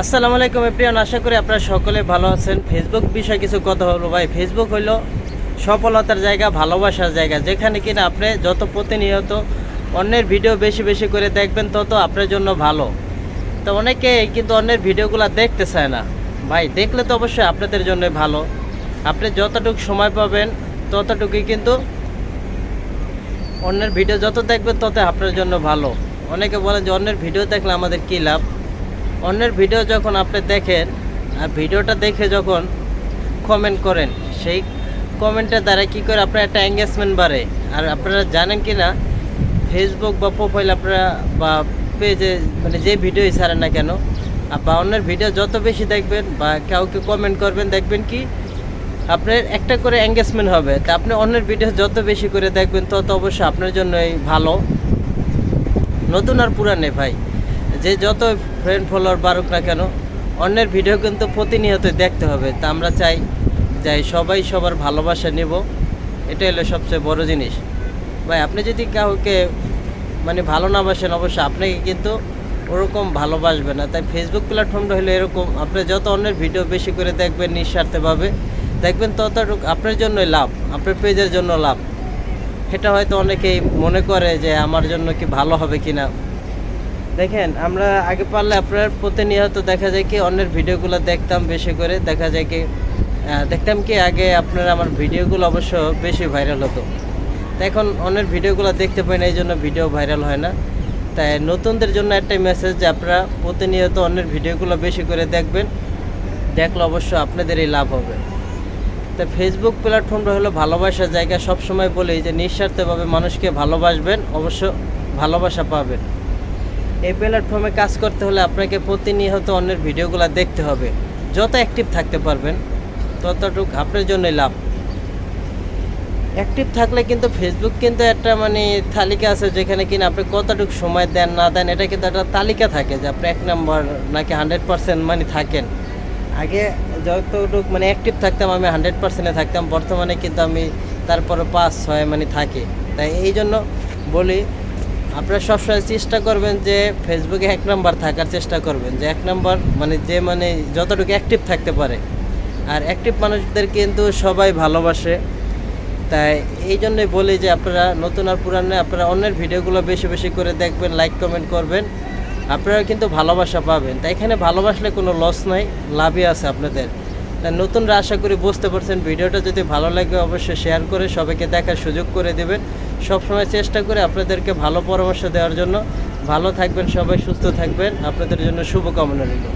আসসালামু আলাইকুম প্রিয়ান আশা করি আপনারা সকলে ভালো আছেন। ফেসবুক বিষয়ে কিছু কথা বলব ভাই। ফেসবুক হলো সফলতার জায়গা, ভালোবাসার জায়গা। যেখানে কিনা আপনি যত প্রতিনিয়ত অন্যের ভিডিও বেশি বেশি করে দেখবেন, তত আপনার জন্য ভালো। তো অনেকে কিন্তু অন্যের ভিডিওগুলো দেখতে চায় না। ভাই, দেখলে তো অবশ্যই আপনাদের জন্য ভালো। আপনি যতটুকু সময় পাবেন, ততটুকুই কিন্তু অন্যের ভিডিও যত দেখবেন, তত আপনার জন্য ভালো। অনেকে বলেন যে, অন্যের ভিডিও দেখলে আমাদের কী লাভ? অন্যের ভিডিও যখন আপনি দেখেন, আর ভিডিওটা দেখে যখন কমেন্ট করেন, সেই কমেন্টের দ্বারা কী করে আপনার একটা এঙ্গেজমেন্ট বাড়ে? আর আপনারা জানেন কি না ফেসবুক বা প্রোফাইল আপনারা বা পেজে মানে যে ভিডিওই ছাড়েন না কেন বা অন্যের ভিডিও যত বেশি দেখবেন বা কাউকে কমেন্ট করবেন, দেখবেন কি আপনার একটা করে এঙ্গেজমেন্ট হবে। তা আপনি অন্যের ভিডিও যত বেশি করে দেখবেন, তত অবশ্যই আপনার জন্যই ভালো। নতুন আর পুরানে, ভাই। যে যত ফ্রেন্ড ফলোয়ার বাড়ুক না কেন, অন্যের ভিডিও কিন্তু প্রতিনিয়ত দেখতে হবে। তা আমরা চাই যাই সবাই সবার ভালোবাসা নেব। এটা হলো সবচেয়ে বড় জিনিস। ভাই, আপনি যদি কাউকে মানে ভালো না বাসেন, অবশ্যই আপনাকে কিন্তু ওরকম ভালোবাসবে না। তাই ফেসবুক প্ল্যাটফর্মটা হলো এরকম। আপনি যত অন্যের ভিডিও বেশি করে দেখবেন নিঃস্বার্থভাবে দেখবেন ততটুকু আপনার জন্যই লাভ, আপনার পেজের জন্য লাভ। এটা হয়তো অনেকেই মনে করে যে আমার জন্য কি ভালো হবে কি না দেখেন, আমরা আগে পারলে আপনার প্রতিনিয়ত দেখা যায় কি অন্যের ভিডিওগুলো দেখতাম বেশি করে। দেখা যায় কি দেখতাম কি আগে আপনার আমার ভিডিওগুলো অবশ্য বেশি ভাইরাল হতো। তো এখন অন্যের ভিডিওগুলো দেখতে পাই না, এই জন্য ভিডিও ভাইরাল হয় না। তাই নতুনদের জন্য একটাই মেসেজ যে আপনারা প্রতিনিয়ত অন্যের ভিডিওগুলো বেশি করে দেখবেন। দেখলে অবশ্য আপনাদেরই লাভ হবে। তা ফেসবুক প্ল্যাটফর্মটা হলো ভালোবাসার জায়গা। সবসময় বলি যে নিঃস্বার্থভাবে মানুষকে ভালোবাসবেন, অবশ্য ভালোবাসা পাবেন। এই প্ল্যাটফর্মে কাজ করতে হলে আপনাকে প্রতিনিয়ত অন্যের ভিডিওগুলো দেখতে হবে। যত অ্যাক্টিভ থাকতে পারবেন, ততটুক আপনার জন্যই লাভ। অ্যাক্টিভ থাকলে কিন্তু ফেসবুক কিন্তু একটা মানে তালিকা আছে যেখানে কিনা আপনি কতটুকু সময় দেন, না দেন, এটা কিন্তু একটা তালিকা থাকে যে আপনি এক নম্বর নাকি হান্ড্রেড পার্সেন্ট মানে থাকেন। আগে যতটুকু মানে অ্যাক্টিভ থাকতাম আমি হান্ড্রেড পার্সেন্টে থাকতাম, বর্তমানে কিন্তু আমি তারপরে পাঁচ, ছয় মানে থাকি। তাই এই জন্য বলি আপনারা সবসময় চেষ্টা করবেন যে ফেসবুকে এক নাম্বার থাকার চেষ্টা করবেন, যে এক নাম্বার মানে যে মানে যতটুকু অ্যাক্টিভ থাকতে পারে। আর অ্যাক্টিভ মানুষদের কিন্তু সবাই ভালোবাসে। তাই এই জন্যই বলি যে আপনারা নতুন আর পুরানে আপনারা অন্যের ভিডিওগুলো বেশি বেশি করে দেখবেন লাইক কমেন্ট করবেন। আপনারা কিন্তু ভালোবাসা পাবেন। তাই এখানে ভালোবাসলে কোনো লস নাই, লাভই আছে আপনাদের। তাই নতুনরা আশা করি বুঝতে পারছেন। ভিডিওটা যদি ভালো লাগে অবশ্যই শেয়ার করে সবাইকে দেখার সুযোগ করে দেবেন। সবসময় চেষ্টা করে আপনাদেরকে ভালো পরামর্শ দেওয়ার জন্য। ভালো থাকবেন সবাই, সুস্থ থাকবেন। আপনাদের জন্য শুভকামনা রইল।